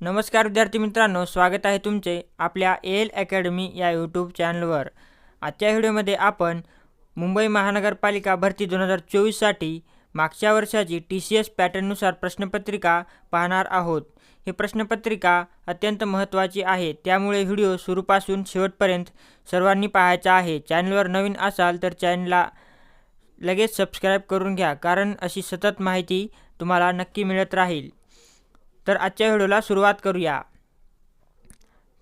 नमस्कार विद्यार्थी मित्रांनो स्वागत आहे तुमचे आपल्या ए एल अकॅडमी या यूट्यूब चॅनलवर आजच्या व्हिडिओमध्ये आपण मुंबई महानगरपालिका भरती दोन हजार चोवीससाठी मागच्या वर्षाची टी सी एस पॅटर्ननुसार प्रश्नपत्रिका पाहणार आहोत. ही प्रश्नपत्रिका अत्यंत महत्त्वाची आहे त्यामुळे व्हिडिओ सुरूपासून शेवटपर्यंत सर्वांनी पाहायचा आहे. चॅनलवर नवीन असाल तर चॅनलला लगेच सबस्क्राईब करून घ्या कारण अशी सतत माहिती तुम्हाला नक्की मिळत राहील. तर आजच्या व्हिडिओला सुरुवात करूया.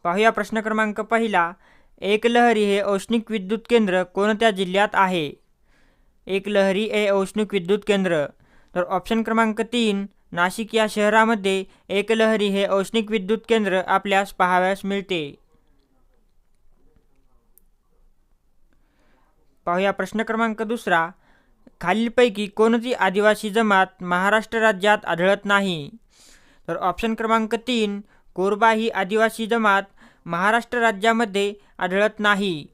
पाहूया प्रश्न क्रमांक पहिला. एकलहरी हे औष्णिक विद्युत केंद्र कोणत्या जिल्ह्यात आहे? एकलहरी हे औष्णिक विद्युत केंद्र. तर ऑप्शन क्रमांक तीन नाशिक या शहरामध्ये एकलहरी हे औष्णिक विद्युत केंद्र आपल्यास पाहाव्यास मिळते. पाहूया प्रश्न क्रमांक दुसरा. खालीलपैकी कोणती आदिवासी जमात महाराष्ट्र राज्यात आढळत नाही? तर ऑप्शन क्रमांक तीन कोरबा ही आदिवासी जमात महाराष्ट्र राज्यामध्ये आढळत नाही.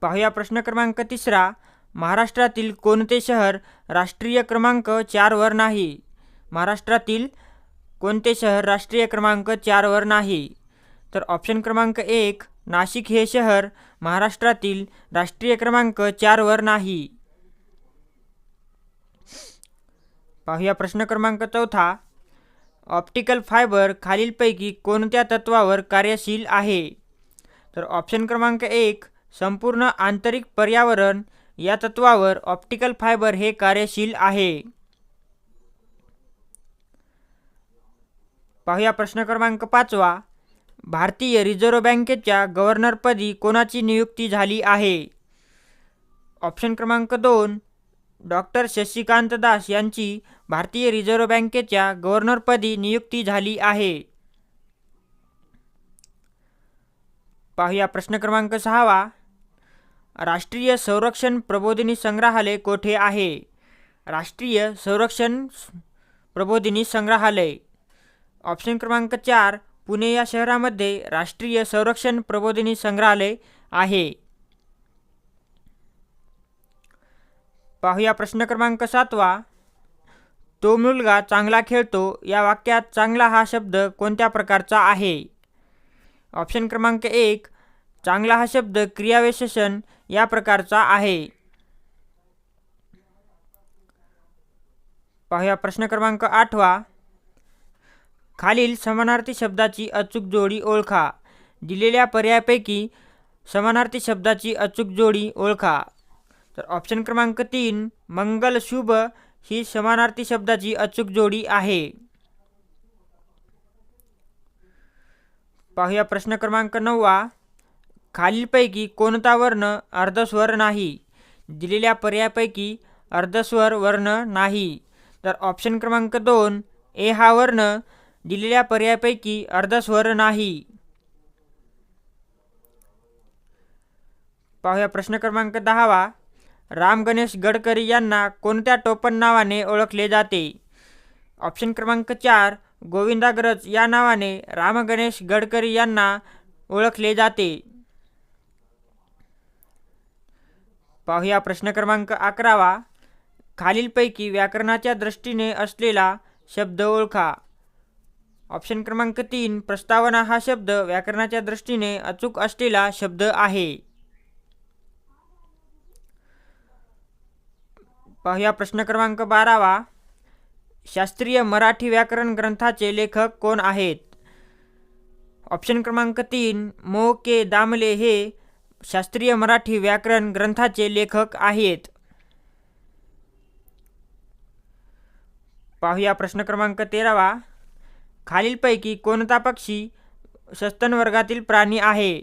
पाहूया प्रश्न क्रमांक तिसरा महाराष्ट्रातील कोणते शहर राष्ट्रीय क्रमांक चारवर नाही? महाराष्ट्रातील कोणते शहर राष्ट्रीय क्रमांक चारवर नाही? तर ऑप्शन क्रमांक एक नाशिक हे शहर महाराष्ट्रातील राष्ट्रीय क्रमांक चारवर नाही. पाहूया प्रश्न क्रमांक चौथा. ऑप्टिकल फायबर खालीलपैकी कोणत्या तत्वावर कार्यशील आहे? तर ऑप्शन क्रमांक एक संपूर्ण आंतरिक पर्यावरण या तत्वावर ऑप्टिकल फायबर हे कार्यशील आहे. पाहूया प्रश्न क्रमांक पाचवा. भारतीय रिझर्व्ह बँकेच्या गव्हर्नरपदी कोणाची नियुक्ती झाली आहे? ऑप्शन क्रमांक दोन डॉक्टर शशिकांत दास यांची भारतीय रिझर्व्ह बँकेच्या गव्हर्नरपदी नियुक्ती झाली आहे. पाहूया प्रश्न क्रमांक सहावा. राष्ट्रीय संरक्षण प्रबोधिनी संग्रहालय कोठे आहे? राष्ट्रीय संरक्षण प्रबोधिनी संग्रहालय. ऑप्शन क्रमांक चार पुणे या शहरामध्ये राष्ट्रीय संरक्षण प्रबोधिनी संग्रहालय आहे. पाहूया प्रश्न क्रमांक सातवा तो मुलगा चांगला खेळतो. या वाक्यात चांगला हा शब्द कोणत्या प्रकारचा आहे? ऑप्शन क्रमांक एक चांगला हा शब्द क्रियाविशेषण या प्रकारचा आहे. पाहूया प्रश्न क्रमांक आठवा खालील समानार्थी शब्दाची अचूक जोडी ओळखा. दिलेल्या पर्यायापैकी समानार्थी शब्दाची अचूक जोडी ओळखा. तर ऑप्शन क्रमांक तीन मंगल शुभ ही समानार्थी शब्दाची अचूक जोडी आहे. पाहूया प्रश्न क्रमांक नववा. खालीलपैकी कोणता वर्ण अर्धस्वर नाही? दिलेल्या पर्यायापैकी अर्धस्वर वर्ण नाही. तर ऑप्शन क्रमांक दोन ए हा वर्ण दिलेल्या पर्यायापैकी अर्धस्वर नाही. पाहूया प्रश्न क्रमांक दहावा. राम गणेश गडकरी यांना कोणत्या टोपण नावाने ओळखले जाते? ऑप्शन क्रमांक चार गोविंदाग्रज या नावाने राम गणेश गडकरी यांना ओळखले जाते. पाहूया प्रश्न क्रमांक अकरावा. खालीलपैकी व्याकरणाच्या दृष्टीने असलेला शब्द ओळखा. ऑप्शन क्रमांक तीन प्रस्तावना हा शब्द व्याकरणाच्या दृष्टीने अचूक असलेला शब्द आहे. पाहूया प्रश्न क्रमांक बारावा. शास्त्रीय मराठी व्याकरण ग्रंथाचे लेखक कोण आहेत? ऑप्शन क्रमांक तीन मो. के. दामले हे शास्त्रीय मराठी व्याकरण ग्रंथाचे लेखक आहेत. पाहूया प्रश्न क्रमांक तेरावा. खालीलपैकी कोणता पक्षी सस्तन वर्गातील प्राणी आहे?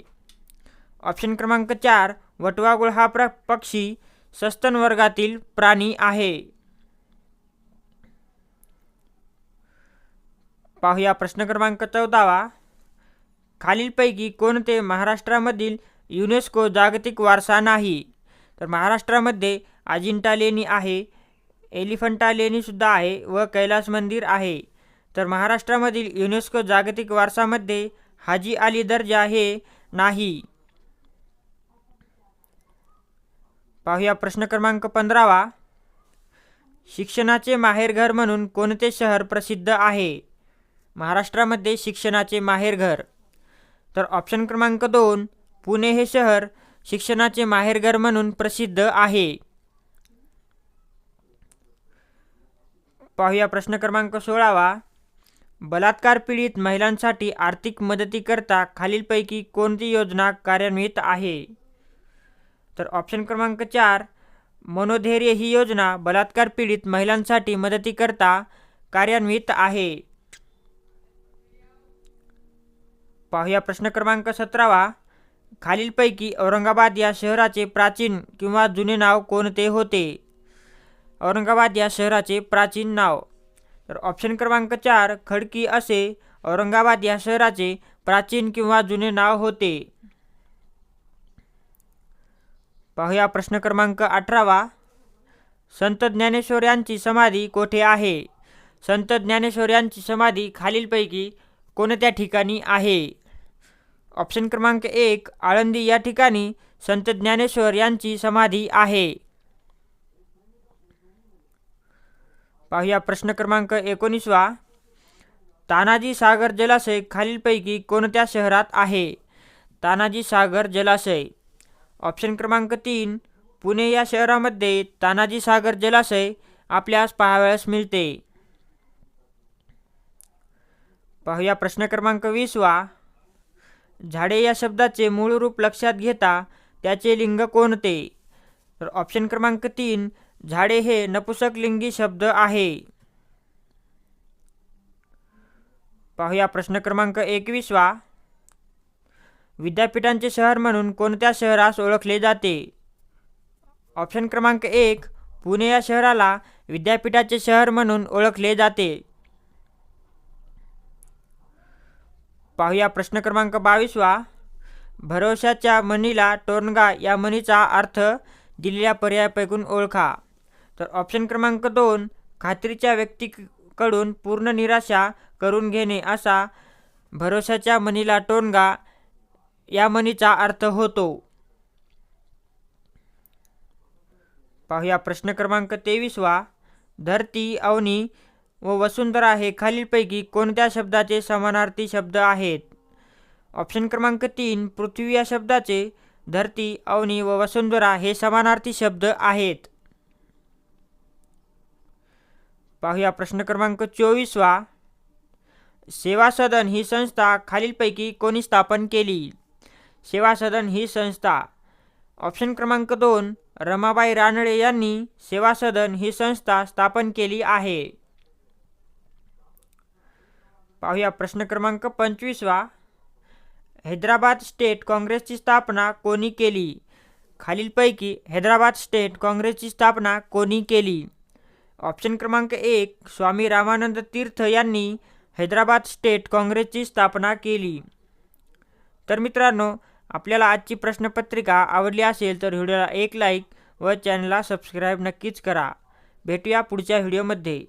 ऑप्शन क्रमांक चार वटवागुळ हा प्र पक्षी सस्तन वर्गातील प्राणी आहे. पाहूया प्रश्न क्रमांक चौदावा. खालीलपैकी कोणते महाराष्ट्रामधील युनेस्को जागतिक वारसा नाही? तर महाराष्ट्रामध्ये अजिंठा लेणी आहे एलिफंटा लेणीसुद्धा आहे व कैलास मंदिर आहे. तर महाराष्ट्रामधील युनेस्को जागतिक वारसामध्ये हाजी अली दर्जा हे नाही. पाहूया प्रश्न क्रमांक पंधरावा. शिक्षणाचे माहेरघर म्हणून कोणते शहर प्रसिद्ध आहे? महाराष्ट्रामध्ये शिक्षणाचे माहेरघर तर ऑप्शन क्रमांक दोन पुणे हे शहर शिक्षणाचे माहेरघर म्हणून प्रसिद्ध आहे. पाहूया प्रश्न क्रमांक सोळावा. बलात्कार पीडित महिलांसाठी आर्थिक मदतीकरता खालीलपैकी कोणती योजना कार्यान्वित आहे? तर ऑप्शन क्रमांक चार मनोधैर्य ही योजना बलात्कार पीडित महिलांसाठी मदतीकरता कार्यान्वित आहे. पाहूया प्रश्न क्रमांक सतरावा. खालीलपैकी औरंगाबाद या शहराचे प्राचीन किंवा जुने नाव कोणते होते? औरंगाबाद या शहराचे प्राचीन नाव. तर ऑप्शन क्रमांक चार खडकी असे औरंगाबाद या शहराचे प्राचीन किंवा जुने नाव होते. पाहूया प्रश्न क्रमांक अठरावा. संत ज्ञानेश्वर यांची समाधी कोठे आहे? संत ज्ञानेश्वर यांची समाधी खालीलपैकी कोणत्या ठिकाणी आहे? ऑप्शन क्रमांक एक आळंदी. या ठिकाणी संत ज्ञानेश्वर यांची समाधी आहे. पाहूया प्रश्न क्रमांक एकोणीसवा. तानाजी सागर जलाशय खालीलपैकी कोणत्या शहरात आहे? तानाजी सागर जलाशय. ऑप्शन क्रमांक तीन पुणे या शहरामध्ये तानाजी सागर जलाशय आपल्यास पाहावयास मिळते. पाहूया प्रश्न क्रमांक वीसवा. झाडे या शब्दाचे मूळ रूप लक्षात घेता त्याचे लिंग कोणते? तर ऑप्शन क्रमांक तीन झाडे हे नपुसक लिंगी शब्द आहे. पाहूया प्रश्न क्रमांक एकवीसवा. विद्यापीठांचे शहर म्हणून कोणत्या शहरास ओळखले जाते? ऑप्शन क्रमांक एक पुणे या शहराला विद्यापीठाचे शहर म्हणून ओळखले जाते. पाहूया प्रश्न क्रमांक बावीसवा. भरोशाच्या म्हणीला टोरणगा या म्हणीचा अर्थ दिलेल्या पर्यायापैकून ओळखा. तर ऑप्शन क्रमांक दोन खात्रीच्या व्यक्तीकडून पूर्ण निराशा करून घेणे असा भरोशाच्या म्हणीला टोनगा या म्हणीचा अर्थ होतो. पाहूया प्रश्न क्रमांक तेवीसवा धरती अवनी व वसुंधरा हे खालीलपैकी कोणत्या शब्दाचे समानार्थी शब्द आहेत? ऑप्शन क्रमांक तीन पृथ्वी या शब्दाचे धरती अवनी व वसुंधरा हे समानार्थी शब्द आहेत. पाहूया प्रश्न क्रमांक चोवीसवा सेवा सदन ही संस्था खालीलपैकी कोणी स्थापन केली? सेवा सदन ही संस्था. ऑप्शन क्रमांक दोन रमाबाई रानडे यांनी सेवा सदन ही संस्था स्थापन केली आहे. पाहूया प्रश्न क्रमांक पंचवीसवा. हैदराबाद स्टेट काँग्रेसची स्थापना कोणी केली? खालीलपैकी हैदराबाद स्टेट काँग्रेसची स्थापना कोणी केली? ऑप्शन क्रमांक एक स्वामी रामानंद तीर्थ यांनी हैदराबाद स्टेट काँग्रेसची स्थापना केली. तर मित्रांनो आपल्याला आजची प्रश्नपत्रिका आवडली असेल तर व्हिडिओला एक लाईक व चॅनलला सबस्क्राईब नक्कीच करा. भेटूया पुढच्या व्हिडिओमध्ये.